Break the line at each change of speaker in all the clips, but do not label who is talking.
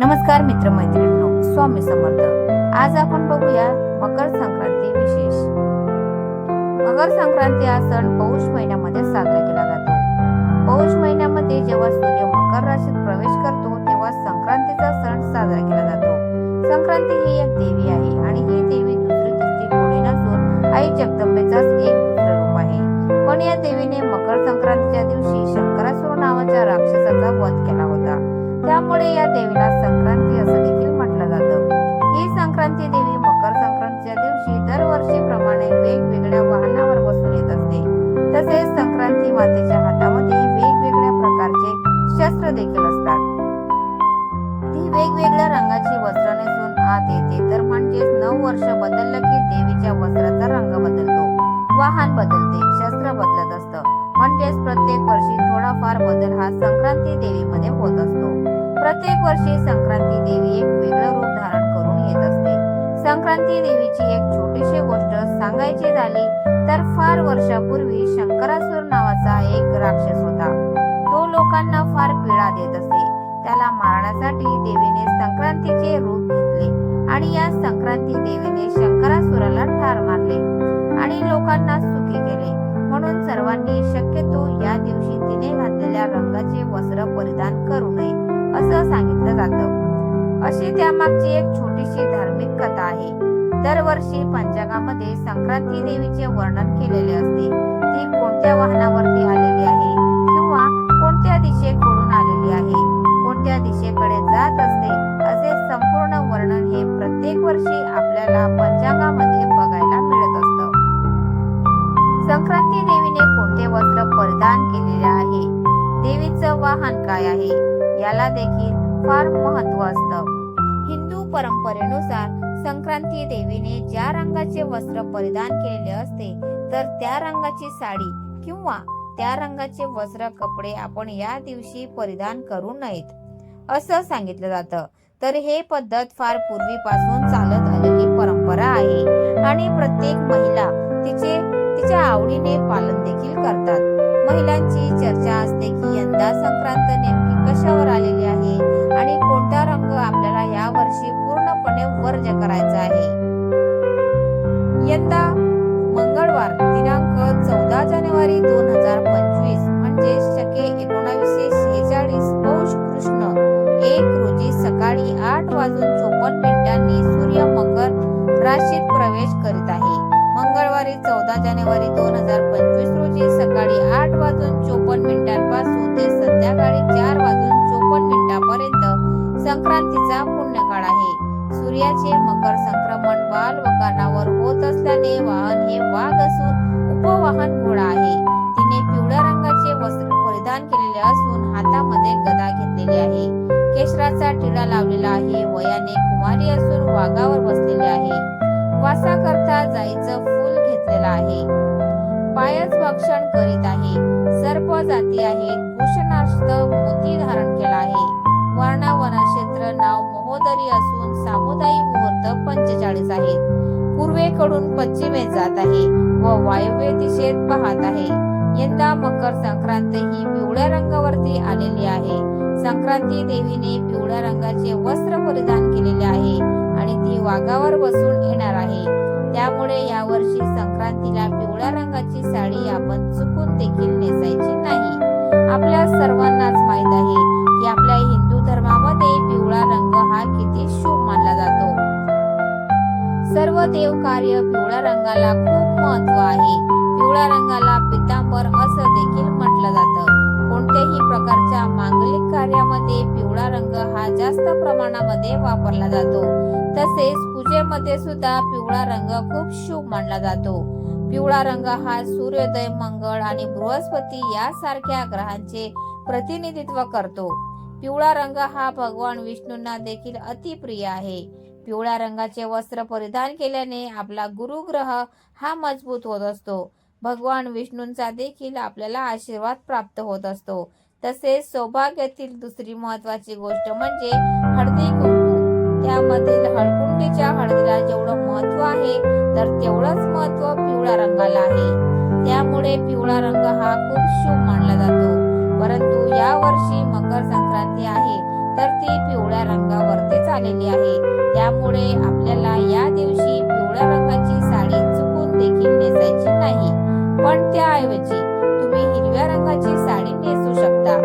नमस्कार मित्रमैत्रिणींनो स्वामी समर्थ. आज आपण बघूया मकर संक्रांती विशेष. मकर संक्रांती हा सण पौष महिन्यामध्ये साजरा केला जातो. पौष महिन्यामध्ये जेव्हा सूर्य मकर राशीत प्रवेश करतो तेव्हा संक्रांतीचा सण साजरा केला जातो. संक्रांती ही एक देवी आहे आणि ही देवी दुसरी तिसरी कोणी नसून आई जगदंबेचाच एक दुसरं रूप आहे. पण या देवीने मकर संक्रांतीच्या दिवशी शंकरासुर नावाच्या राक्षसाचा वध केला होता. त्यामुळे या देवी तसेच संक्रांती मातेच्या हातामध्ये वेगवेगळ्या प्रकारचे शस्त्र देखील असतात. ती वेगवेगळ्या रंगाची वस्त्र नेसून आत येते. तर म्हणजेच नऊ वर्ष बदललं की देवीच्या वस्त्राचा रंग बदलतो. वाहन बदलते. शस्त्र बदलत असतं. म्हणजेच प्रत्येक वर्षी थोडाफार बदल हा संक्रांती देवीमध्ये होत असतो. प्रत्येक वर्षी संक्रांती देवी एक वेगळं रूप धारण करून येत असते. संक्रांती देवीची एक छोटीशी गोष्ट सांगायची झाली तर फार वर्षापूर्वी शंकरासुर नावाचा एक राक्षस होता. तो लोकांना फार पीडा देत असे. त्याला मारण्यासाठी देवीने संक्रांतीचे रूप घेतले आणि या संक्रांती देवीने शंकरासुराला ठार मारले आणि लोकांना सुखी केले. म्हणून सर्वांनी शक्यतो या दिवशी तिने घातलेल्या रंगाचे वस्त्र परिधान करू नये असं सांगितलं जातं. अशी त्यामागची एक छोटीशी धार्मिक कथा आहे. दरवर्षी पंचांगामध्ये संक्रांती देवीचे वर्णन केलेले असते. ती कोणत्या वाहनावरती आलेली आहे किंवा कोणत्या दिशेकडून आलेली आहे? कोणत्या दिशेकडे जात असते? असे संपूर्ण वर्णन हे प्रत्येक वर्षी आपल्याला पंचांगामध्ये बघायला मिळत असतं. संक्रांती देवीने कोणते वस्त्र परिधान केलेले आहे? देवीचं वाहन काय आहे? याला देखील फार महत्त्व असतं. हिंदू परंपरेनुसार संक्रांती देवीने ज्या रंगाचे वस्त्र परिधान केलेले असते तर त्या रंगाची साडी किंवा त्या रंगाचे वस्त्र कपडे आपण या दिवशी परिधान करू नयेत. असं सांगितलं जातं. तर हे पद्धत फार पूर्वीपासून चालत आलेली परंपरा आहे आणि प्रत्येक महिला तिचे तिच्या आवडीने पालन देखील करतात. महिलांची चर्चा असते की यंदा संक्रांत नेमकी कशावर आलेली आहे आणि कोणता रंग आपल्याला या वर्षी पूर्णपणे वर्ज करायचा आहे. यंदा मंगळवार दिनांक चौदा जानेवारी दोन हजार पंचवीस म्हणजे शके एकोणावीसशे शेहेचाळीस पौष कृष्ण. एक रोजी सकाळी आठ वाजून चोपन्न मिनिटांनी सूर्य मकर राशीत प्रवेश करीत आहे. मंगळवारी चौदा जानेवारी दोन हजार पंचवीस रोजी सकाळी आठ वाजून चोपन्न मिनिटांपासून ते संध्याकाळी चार वाजून चोपन्न मिनिटांपर्यंत संक्रांतीचा पुण्यकाळ आहे. सूर्याचे मकर संक्रमण बाल व कानावर होत असल्याने वाहन हे वाघ असून उपवाहन घोडा आहे. तिने पिवळ्या रंगाचे वस्त्र परिधान केलेले असून हातामध्ये गदा घेतलेली आहे. केशराचा टिळा लावलेला आहे. वयाने कुमारी असून वाघावर बसलेले आहे. वासा करता जाईचं फूल घेतलेलं आहे. पायच भक्षण करीत आहे. सर्प जाती आहेत भूषणार्थ मोती धारण केला आहे. वर्णा वनक्षेत्र नाव महोदरी असून सामुदायिक मुहूर्त पंचेचाळीस आहेत पूर्वेकडून पश्चिमेत जात आहे व वायव्य दिशेत पाहत आहे. यंदा मकर संक्रांत ही पिवळ्या रंगावरती आलेली आहे. संक्रांती देवीने पिवळ्या रंगाचे वस्त्र परिधान केलेले आहे आणि ती वाघावर बसून येणार आहे. त्यामुळे यावर्षी संक्रांतीला पिवळ्या रंगाची साडी आपण चुकून देखील नेसायची नाही. आपल्या सर्वांनाच माहीत आहे देव कार्य पिवळ्या रंगाला खूप महत्त्व आहे. पिवळ्या रंगाला पितांबर असं देखील म्हटलं जातं. कोणत्याही प्रकारच्या मांगलिक कार्यामध्ये पिवळा रंग हा जास्त प्रमाणामध्ये वापरला जातो. तसेच पूजेमध्ये सुद्धा पिवळा रंग खूप शुभ मानला जातो. पिवळा रंग हा सूर्योदय मंगळ आणि बृहस्पती यासारख्या ग्रहांचे प्रतिनिधित्व करतो. पिवळा रंग हा भगवान विष्णूंना देखील अतिप्रिय आहे. पिवळ्या रंगाचे वस्त्र परिधान केल्याने आपला गुरुग्रह हा मजबूत होत असतो. भगवान विष्णूंचा देखील आपल्याला आशीर्वाद प्राप्त होत असतो. तसेच सौभाग्यातील दुसरी महत्वाची गोष्ट म्हणजे हळदी कुंकू. त्यामधील हळकुंडीच्या हळदीला जेवढं महत्त्व आहे तर तेवढंच महत्त्व पिवळ्या रंगाला आहे. त्यामुळे पिवळा रंग हा खूप शुभ मानला जातो. परंतु या वर्षी मकर संक्रांती आहे. तर ती पिवळ्या रंगावरतीच आलेली आहे. त्यामुळे आपल्याला या दिवशी पिवळ्या रंगाची साडी चुकून देखील नेसायची नाही. पण त्याऐवजी तुम्ही हिरव्या रंगाची साडी नेसू शकता.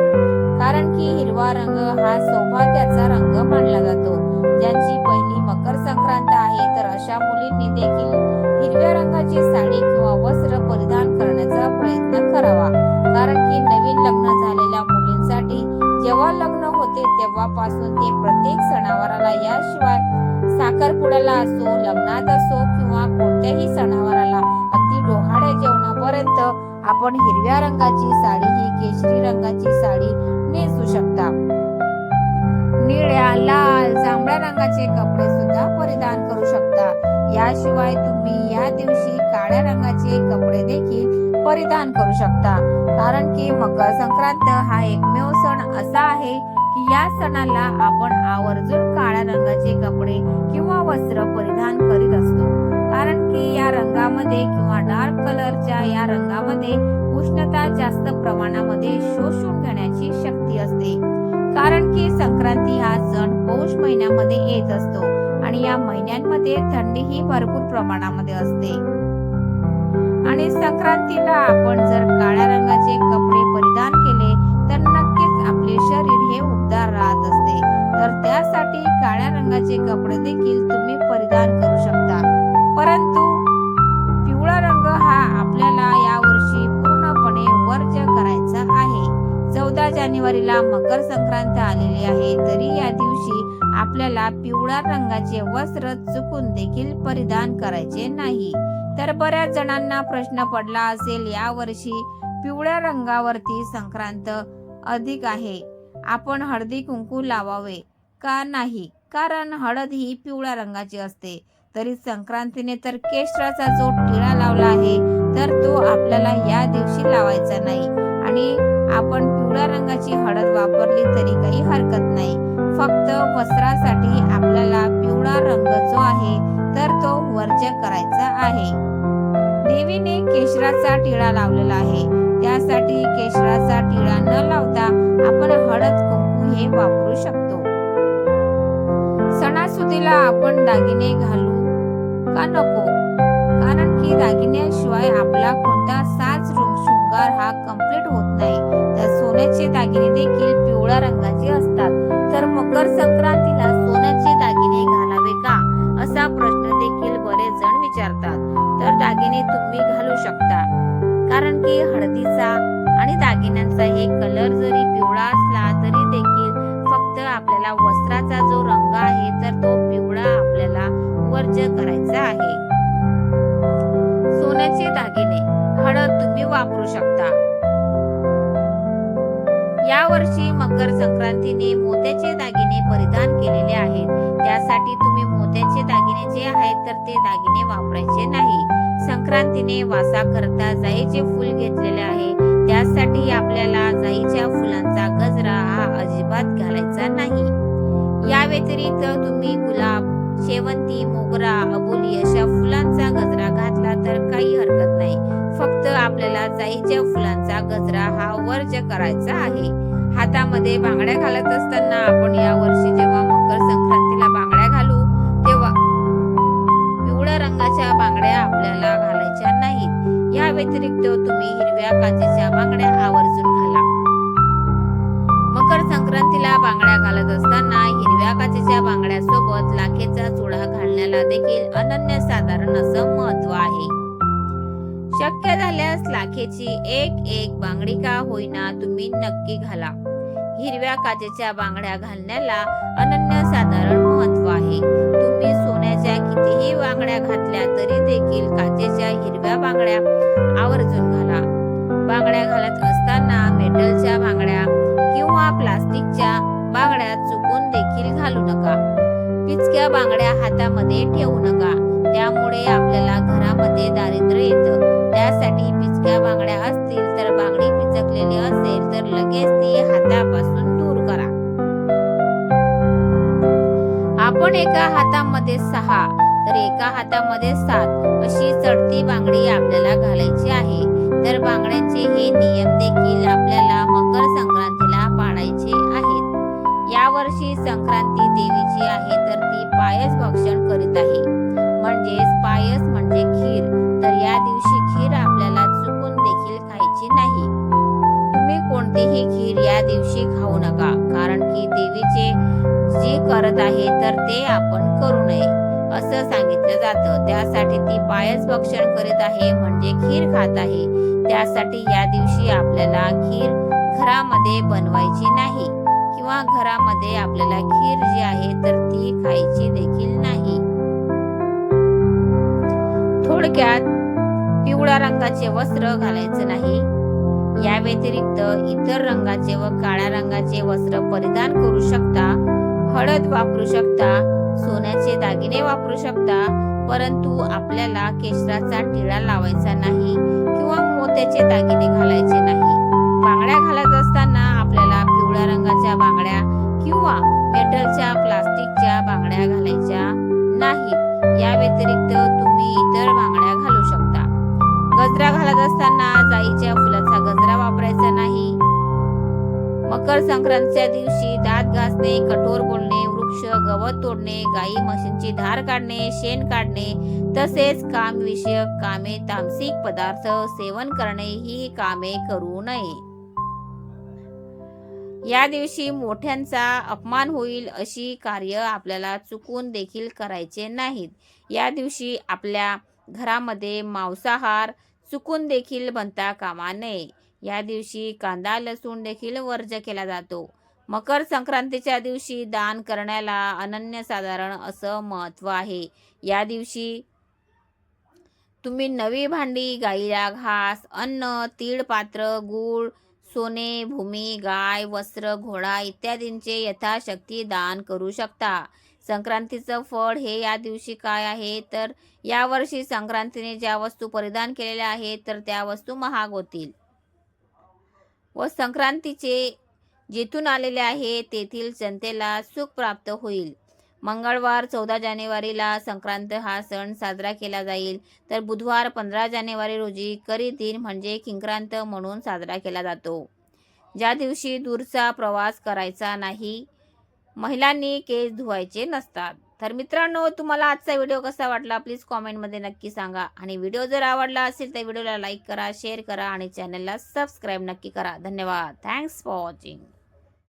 कारण की हिरवा रंग हा सौभाग्याचा रंग मानला जातो. ज्यांची पहिली मकर संक्रांत आहे तर अशा मुलींनी देखील हिरव्या रंगाची साडी किंवा वस्त्र परिधान करण्याचा प्रयत्न करावा. कारण की नवीन लग्न झालेल्या मुलींसाठी जेव्हा लग्न तेव्हापासून ते प्रत्येक सणावाराला याशिवाय साखरपुड्याला असो लग्नात असो किंवा कोणत्याही सणावाराला अगदी डोहाड्या जेवणापर्यंत आपण हिरव्या रंगाची साडी ही केशरी रंगाची साडी नेसू शकता. निळ्या लाल जांभळ्या रंगाचे कपडे सुद्धा परिधान करू शकता. याशिवाय तुम्ही या दिवशी काळ्या रंगाचे कपडे देखील परिधान करू शकता. कारण की मकर संक्रांत हा एकमेव सण असा आहे की या सणाला आपण आवर्जून काळ्या रंगाचे कपडे किंवा वस्त्र परिधान करीत असतो. कारण की या रंगामध्ये किंवा डार्क कलरच्या या रंगामध्ये उष्णता जास्त प्रमाणामध्ये शोषून घेण्याची शक्ती असते. कारण की संक्रांती हा सण पौष महिन्यामध्ये येत असतो आणि या महिन्यांमध्ये थंडी ही भरपूर प्रमाणामध्ये असते. आणि संक्रांतीला आपण जर काळ्या रंगाचे कपडे तर त्यासाठी काळ्या रंगाचे कपडे देखील तुम्ही परिधान करू शकता. परंतु पिवळा रंग हा आपल्याला यावर्षी पूर्णपणे वर्ज करायचा आहे. चौदा जानेवारीला मकर संक्रांत आलेली आहे तरी या दिवशी आपल्याला पिवळ्या रंगाचे वस्त्र चुकून देखील परिधान करायचे नाही. तर बऱ्याच जणांना प्रश्न पडला असेल या वर्षी पिवळ्या रंगावरती संक्रांत अधिक आहे. आपण हळदी कुंकू लावावे. का नाही? कारण हळद ही पिवळ्या रंगाची असते. तरी संक्रांतीने तर केशराचा जो टिळा लावला आहे तर तो आपल्याला या दिवशी लावायचा नाही. आणि आपण पिवळ्या रंगाची हळद वापरली तरी काही हरकत नाही. फक्त वस्त्रासाठी आपल्याला पिवळा रंग जो आहे तर तो वर्ज करायचा आहे. देवीने केशराचा टिळा लावलेला आहे. त्यासाठी केशराचा टिळा न लावता आपण हळद कुंकू हे वापरू शकतो. सणासुदीला आपण दागिने घालू का नको कारण की दागिन्याशिवाय आपला कोणता साज शृंगार हा कंप्लीट होत नाही तर सोन्याचे दागिने देखील पिवळ्या रंगाचे असतात तर मकर संक्रांतीला सोन्याचे दागिने घालावे का असा प्रश्न देखील बरेच जण विचारतात तर दागिने तुम्ही घालू शकता कारण की हळदीचा आणि दागिन्यांचा हे कलर जरी पिवळा असला तरी देखील फक्त आपल्याला वस्त्राचा जो रंग आहे तर तो पिवळा आपल्याला वर्ज करायचा आहे. सोन्याचे दागिने हळद तुम्ही वापरू शकता. या वर्षी मकर संक्रांतीने मोत्याचे दागिने परिधान केलेले आहेत. त्यासाठी तुम्ही मोत्याचे दागिने जे आहेत तर ते दागिने वापरायचे नाही. संक्रांतीने वासा करता जाईचे फूल घेतलेले आहे. त्यासाठी आपल्याला जाईच्या फुलांचा गजरा हा अजिबात घालायचा नाही. या व्यतिरिक्त तुम्ही गुलाब शेवंती मोगरा अबोली अशा फुलांचा गजरा घातला तर काही हरकत नाही. फक्त आपल्याला जाईच्या फुलांचा गजरा हा वर्ज करायचा आहे. हातामध्ये बांगड्या घालत असताना आपण यावर लाखेची एक एक बांगडी का होईना तुम्ही नक्की घाला. हिरव्या काचेच्या बांगड्या घालण्याला अनन्य साधारण महत्त्व आहे. तुम्ही सोन्याच्या कितीही बांगड्या घातल्या तरी देखील काचेच्या हिरव्या बांगड्या आवर्जून घाला. बांगड्या घालत असताना मेटलच्या बांगड्या किंवा प्लास्टिकच्या बांगड्या चुकून देखील घालू नका. पिचक्या बांगड्या हातामध्ये ठेवू नका. त्यामुळे आपल्याला घरामध्ये दारिद्र्य येतं. त्यासाठी पिचक्या बांगड्या असतील तर बांगडी पिचकलेली असेल तर लगेच ती हातापासून दूर करा. आपण एका हातामध्ये सहा तर एका हातामध्ये सात अशी चढती बांगडी आपल्याला घालायची आहे. तर बांगड्यांचे हे नियम देखील आपल्याला पायच भक्षण करीत आहे म्हणजे खीर खात आहे. त्यासाठी या दिवशी आपल्याला खीर घरामध्ये बनवायची नाही किंवा घरामध्ये आपल्याला खीर जी आहे तर ती खायची देखील नाही. थोडक्यात पिवळ्या रंगाचे वस्त्र घालायचं नाही. या व्यतिरिक्त इतर रंगाचे व काळ्या रंगाचे वस्त्र परिधान करू शकता हळद वापरू शकता सोन्याचे दागिने वापरू शकता परंतु आपल्याला केशराचा टिळा लावायचा नाही किंवा मोत्याचे दागिने घालायचे नाही. बांगड्या घालत असताना आपल्याला पिवळ्या रंगाच्या बांगड्या किंवा मेटलच्या प्लास्टिकच्या बांगड्या घालायच्या नाहीत या व्यतिरिक्त तुम्ही इतर बांगड्या घालू शकता. गजरा घालत असताना जाईच्या फुलाचा गजरा वापरायचा नाही. मकर संक्रांतीच्या दिवशी दात घासणे कठोर बोलणे वृक्ष गवत तोडणे गाई म्हशींची धार काढणे शेण काढणे तसेच काम विषयक कामे तामसिक पदार्थ सेवन करणे ही कामे करू नये. या दिवशी मोठ्यांचा अपमान होईल अशी कार्य आपल्याला चुकून देखील करायचे नाहीत. या दिवशी आपल्या घरामध्ये मांसाहार चुकून देखील बनता कामा नये. या दिवशी कांदा लसूण देखील वर्ज केला जातो. मकर संक्रांतीच्या दिवशी दान करण्याला अनन्यसाधारण असं महत्त्व आहे. या दिवशी तुम्ही नवी भांडी गाईला घास अन्न तीळ पात्र गूळ सोने भूमी गाय वस्त्र घोडा इत्यादींचे यथाशक्ती दान करू शकता. संक्रांतीचं फळ हे या दिवशी काय आहे? तर यावर्षी संक्रांतीने ज्या वस्तू परिधान केलेल्या आहेत तर त्या वस्तू महाग होतील. व संक्रांतीचे जेथून आलेले आहे तेथील जनतेला सुख प्राप्त होईल. मंगळवार चौदा जानेवारीला संक्रांत हा सण साजरा केला जाईल. तर बुधवार पंधरा जानेवारी रोजी करी दिन म्हणजे किंक्रांत म्हणून साजरा केला जातो. ज्या दिवशी दूरचा प्रवास करायचा नाही महिलांनी केस धुवायचे नसतात. तर मित्रांनो तुम्हाला आजचा व्हिडिओ कसा वाटला प्लीज कॉमेंटमध्ये नक्की सांगा. आणि व्हिडिओ जर आवडला असेल तर व्हिडिओला लाईक करा शेअर करा आणि चॅनलला सबस्क्राईब नक्की करा. धन्यवाद. Thanks for watching.